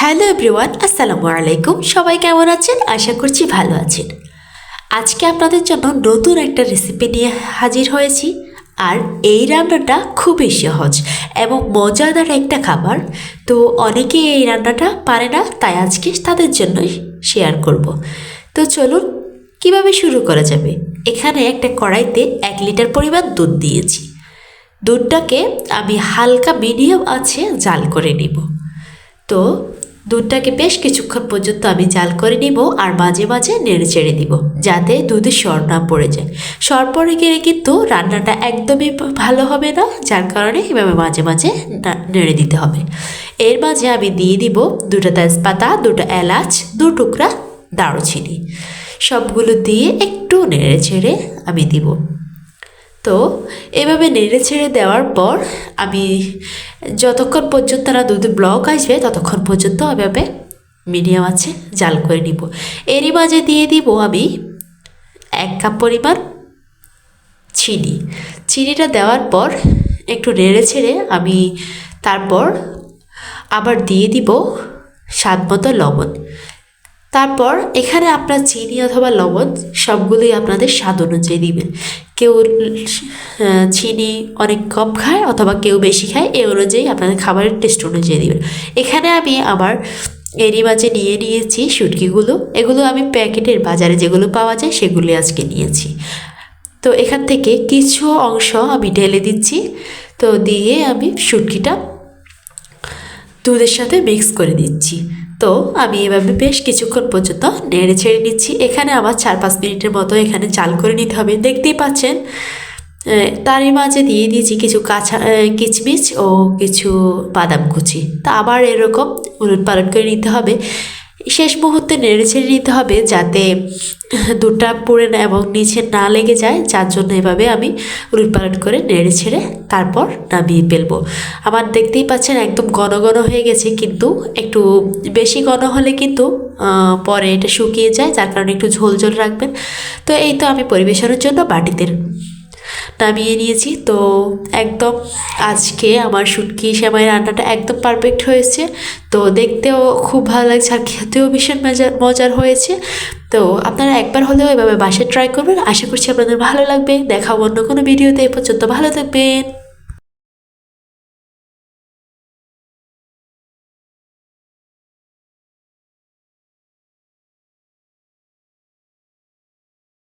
Hello everyone, আসসালামু আলাইকুম। সবাই কেমন আছেন? আশা করছি ভালো আছেন। আজকে আপনাদের জন্য নতুন একটা রেসিপি নিয়ে হাজির হয়েছি। আর এই রান্নাটা খুবই সহজ এবং মজাদার একটা খাবার। তো অনেকে এই রান্নাটা পারে না, তাই আজকে তাদের জন্যই শেয়ার করব। তো চলুন, কীভাবে শুরু করা যাবে? এখানে একটা কড়াইতে এক লিটার পরিমাণ দুধ দিয়েছি। দুধটাকে আমি হালকা মিডিয়াম আছে জাল করে নিব। তো দুধটাকে বেশ কিছুক্ষণ পর্যন্ত আমি জাল করে নিব আর মাঝে মাঝে নেড়ে চেড়ে দিব যাতে দুধে সর না পড়ে যায়। সর পড়ে গেলে কিন্তু রান্নাটা একদমই ভালো হবে না, যার কারণে এভাবে মাঝে মাঝে নেড়ে দিতে হবে। এর মাঝে আমি দিয়ে দিব দুটো তেজপাতা, দুটো এলাচ, দু টুকরা দারুচিনি। সবগুলো দিয়ে একটু নেড়ে ছেড়ে আমি দিব। তো এভাবে নেড়ে ছেড়ে দেওয়ার পর আমি যতক্ষণ পর্যন্ত তারা দুধে ব্লক আসবে, ততক্ষণ পর্যন্ত এভাবে মিডিয়াম আছে, জাল করে নিব। এরই মাঝে দিয়ে দিব আমি এক কাপ পরিমাণ চিনি। চিনিটা দেওয়ার পর একটু নেড়ে ছেড়ে আমি তারপর আবার দিয়ে দিব স্বাদ মতো লবণ। তারপর এখানে আপনার চিনি অথবা লবণ সবগুলোই আপনাদের স্বাদ অনুযায়ী দিবেন। কেউ চিনি অনেক কম খায় অথবা কেউ বেশি খায় এই অনুযায়ী আপনাদের খাবারের টেস্ট অনুযায়ী দিবেন। এখানে আমি আমার এরই মাঝে নিয়ে নিয়েছি শুটকিগুলো। এগুলো আমি প্যাকেটের বাজারে যেগুলো পাওয়া যায় সেগুলি আজকে নিয়েছি। তো এখান থেকে কিছু অংশ আমি ঢেলে দিচ্ছি। তো দিয়ে আমি শুটকিটা দুধের সাথে মিক্স করে দিচ্ছি। তো আমি এভাবে বেশ কিছুক্ষণ পর্যন্ত নেড়ে ছেড়ে নিচ্ছি। এখানে আবার চার পাঁচ মিনিটের মতো এখানে চাল করে নিতে হবে। দেখতেই পাচ্ছেন তারই মাঝে দিয়ে দিয়েছি কিছু কাঁচা কিচমিচ ও কিছু বাদাম কুচি। তা আবার এরকম উলট পালন করে নিতে হবে। শেষ মুহূর্তে নেড়ে ছেড়ে নিতে হবে যাতে দুধটা পুড়ে না এবং নিচে না লেগে যায়। যার জন্য এভাবে আমি উলট পালট করে নেড়ে ছেড়ে তারপর নামিয়ে ফেলব। আমার দেখতেই পাচ্ছেন একদম ঘন ঘন হয়ে গেছে, কিন্তু একটু বেশি ঘন হলে কিন্তু পরে এটা শুকিয়ে যায়, যার কারণে একটু ঝোল ঝোল রাখবেন। তো এই তো আমি পরিবেশনের জন্য বাটিতে নামিয়ে নিয়েছি। তো একদম আজকে আমার শুটকি সেমাই রান্নাটা একদম পারফেক্ট হয়েছে। তো দেখতেও খুব ভালো লাগছে আর খেতেও ভীষণ মজা, মজার হয়েছে। তো আপনারা একবার হলেও এভাবে বাসায় ট্রাই করবেন। আশা করছি আপনাদের ভালো লাগবে। দেখা অন্য কোনো ভিডিওতে এ পর্যন্ত ভালো থাকবেন।